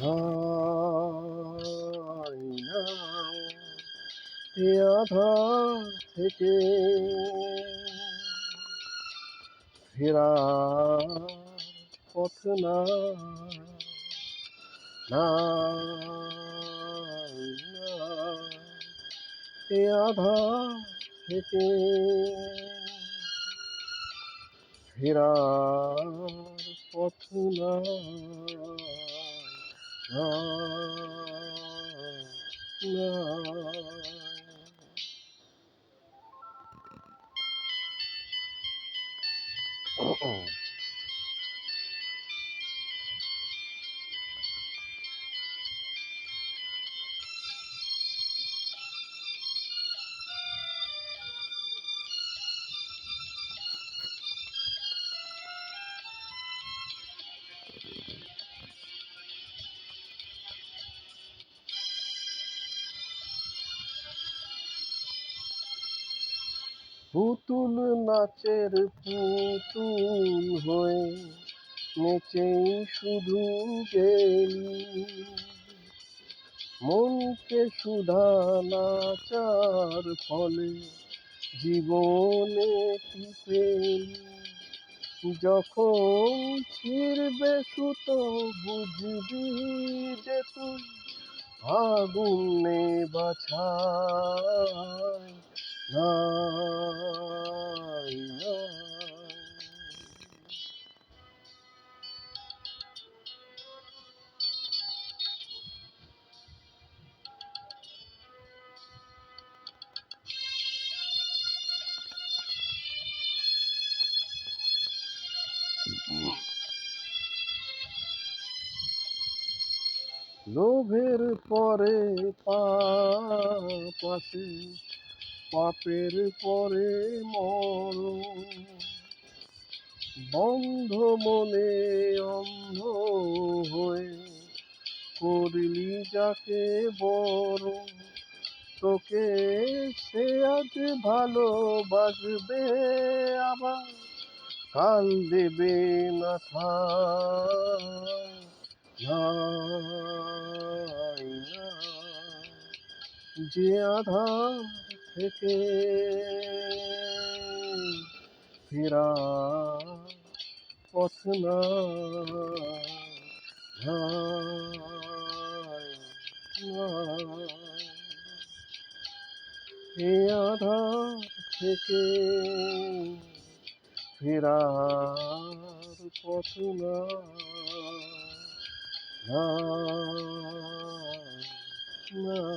না থেকে ফেরার পথ না না এ আধার থেকে ফেরার পথ নাই Uh-oh. পুতুল নাচের পুতুল হয়ে নেচেই শুধু গেলি। মনকে সুধা নাচার ফলে জীবনে পেলি? যখন ছিড়বে সুতো, বুঝবি যে তুই আগুনে বাছাই নাই লোভের পরে আসে, পাপের পরে মরণ। বন্ধ মনে অন্ধ হয়ে করলি যাকে বড় তোকে সে আজ ভালোবাসবে আবার কাল দেবে না না যে আধার থেকে ফেরা পথ নাই। এ আধার থেকে ফেরার পথ না। নাই